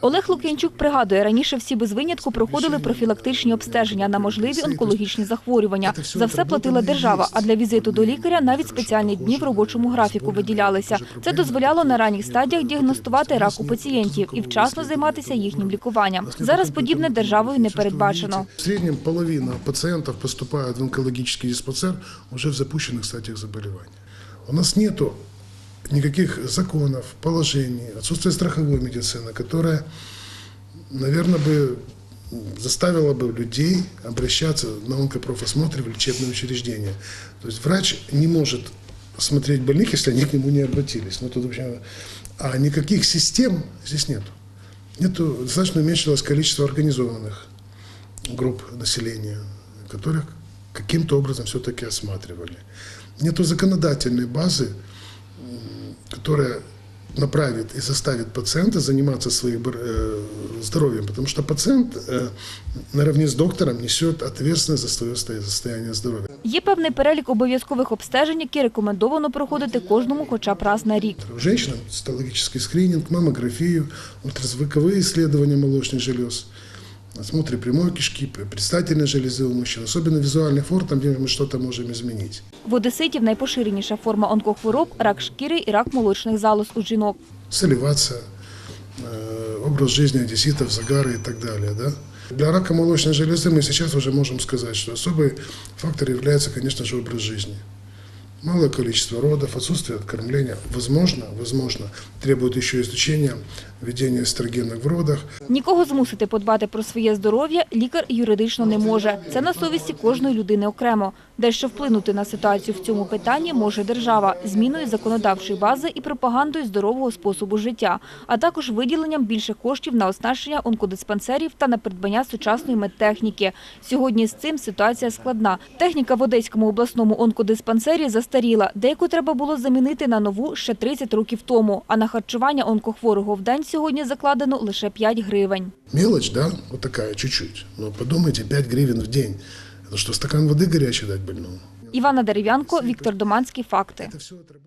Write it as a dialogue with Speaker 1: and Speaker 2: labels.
Speaker 1: Олег Лук'янчук пригадує, раніше всі без винятку проходили профілактичні обстеження на можливі онкологічні захворювання. За все платила держава, а для візиту до лікаря навіть спеціальні дні в робочому графіку виділялися. Це дозволяло на ранніх стадіях діагностувати рак у пацієнтів і вчасно займатися їхнім лікуванням. Зараз подібне державою не передбачено.
Speaker 2: В среднем половина пациентов поступают в онкологический диспансер уже в запущенных стадиях заболевания. У нас нету никаких законов, положений, отсутствие страховой медицины, которая, наверное, бы заставила бы людей обращаться на онкопрофосмотр в лечебное учреждение. То есть врач не может смотреть больных, если они к нему не обратились. Ну, тут вообще... А никаких систем здесь нету. Нету, достаточно уменьшилось количество организованных групп населения, которых каким-то образом все-таки осматривали. Нету законодательной базы, которая направит и заставит пациента заниматься своим э, здоровьем, потому что пациент э, наравне с доктором несет ответственность за свое сто- состояние здоровья.
Speaker 1: Є певний перелік обов'язкових обстежень, які рекомендовано проходити кожному хоча б раз на рік.
Speaker 2: У женщин цитологический скрининг, маммографию, ультразвуковые исследования молочных желез, осмотры прямой кишки, предстательной железы у мужчин, особенно визуальный фор, там, где мы что-то можем изменить.
Speaker 1: В одеситів найпоширеніша форма онкохвороб – рак шкіри і рак молочних залоз у жінок.
Speaker 2: Соливаться, э, образ жизни одесситов, загары и так далее. Да? Для рака молочной железы мы сейчас уже можем сказать, что особый фактор является, конечно же, образ жизни. Малое количество родов, отсутствие откормления, возможно, возможно, требует еще изучения введения эстрогенов в родах,
Speaker 1: Нікого змусити подбати про своє здоров'я лікар юридично не може. Це на совісті кожної людини окремо. Дещо вплинути на ситуацію в цьому питанні може держава зміною законодавчої бази і пропагандою здорового способу життя, а також виділенням більше коштів на оснащення онкодиспансерів та на придбання сучасної медтехніки. Сьогодні з цим ситуація складна. Техніка в Одеському обласному онкодиспансері застаріла. Деяку треба було замінити на нову ще 30 років тому. А на харчування онкохворого в день сьогодні закладено лише 5 гривень.
Speaker 2: Мелочь, да, вот такая, чуть-чуть. Но подумайте, 5 гривен в день. Это что, стакан воды горячей дать больному?
Speaker 1: Івана Дерев'янко, Віктор Доманський. Факти.
Speaker 2: Это все отработано.